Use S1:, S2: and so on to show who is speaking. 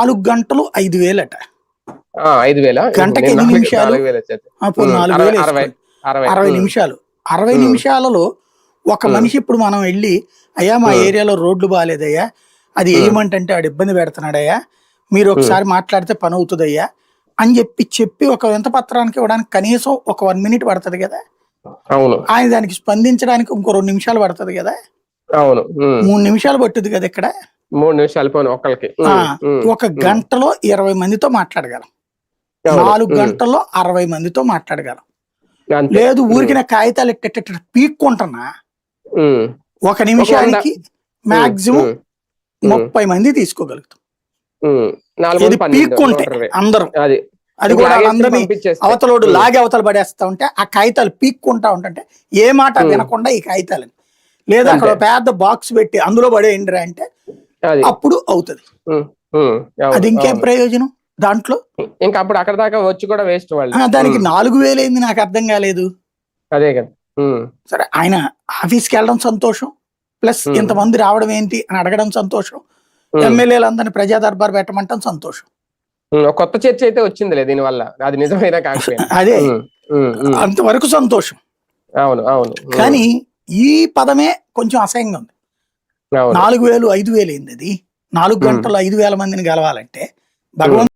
S1: నాలుగు గంటలు ఐదు వేలట.
S2: ఐదు వేల?
S1: గంటకి
S2: నేను
S1: ఎన్ని నిమిషాలు?
S2: నాలుగు వేలు అరవై
S1: నిమిషాలు. అరవై. నిమిషాలలో ఒక. మనిషి ఇప్పుడు మనం వెళ్ళి అయ్యా మా. ఏరియాలో రోడ్లు బాగాలేదయ్యా అది. వేయమంటే ఆడు ఇబ్బంది పెడుతున్నాడయ్యా మీరు ఒకసారి మాట్లాడితే పని అవుతుందయ్యా అని చెప్పి చెప్పి ఒక వింత పత్రానికి ఇవ్వడానికి కనీసం ఒక వన్ మినిట్ పడుతుంది కదా.
S2: అవును.
S1: ఆయన దానికి స్పందించడానికి ఇంకో రెండు నిమిషాలు పడుతుంది కదా.
S2: అవును.
S1: మూడు నిమిషాలు పట్టుద్ది కదా ఇక్కడ.
S2: మూడు నిమిషాలు పోను ఉమ్,
S1: ఒక గంటలో ఇరవై మందితో మాట్లాడగలం. నాలుగు గంటల్లో అరవై మందితో మాట్లాడగలం. లేదు ఊరికి నా కాగితాలు ఎట్టెట్ట పీక్కుంటున్నా. ఒక నిమిషానికి మాక్సిమం ముప్పై మంది తీసుకోగలుగుతాం. పీక్కుంటే. అందరం.
S2: అది.
S1: అది కూడా అందరినీ. అవతలోడు లాగి అవతల పడేస్తా ఉంటే ఆ కాగితాలు పీక్కుంటా ఉంటుంటే ఏ మాట. వినకుండా ఈ కాగితాలని. లేదా అక్కడ. పెద్ద బాక్స్ పెట్టి అందులో పడేయండి అంటే అప్పుడు అవుతుంది. అది ఇంకేం. ప్రయోజనం? దాంట్లో?
S2: ఇంకా అప్పుడు అక్కడ దాకా వచ్చి కూడా వేస్ట్ వాళ్ళు.
S1: దానికి నాలుగు వేలైంది నాకు అర్థం కాలేదు.
S2: అదే కదా.
S1: సరే ఆయన ఆఫీస్కి వెళ్ళడం సంతోషం ప్లస్. ఇంతమంది రావడం ఏంటి అని అడగడం సంతోషం ఎమ్మెల్యేలందరినీ ప్రజా దర్బార్ పెట్టమంటం సంతోషం.
S2: కొత్త చర్చ అయితే వచ్చిందిలే దీని వల్ల అది నిజమైనా కాకపోయినా.
S1: అదే. అంతవరకు సంతోషం.
S2: అవును అవును.
S1: కానీ ఈ పదమే కొంచెం అసహ్యంగా ఉంది. నాలుగు వేలు ఐదు వేలు అయింది అది. నాలుగు. గంటలు ఐదు వేల మందిని గెలవాలంటే భగవంతుడు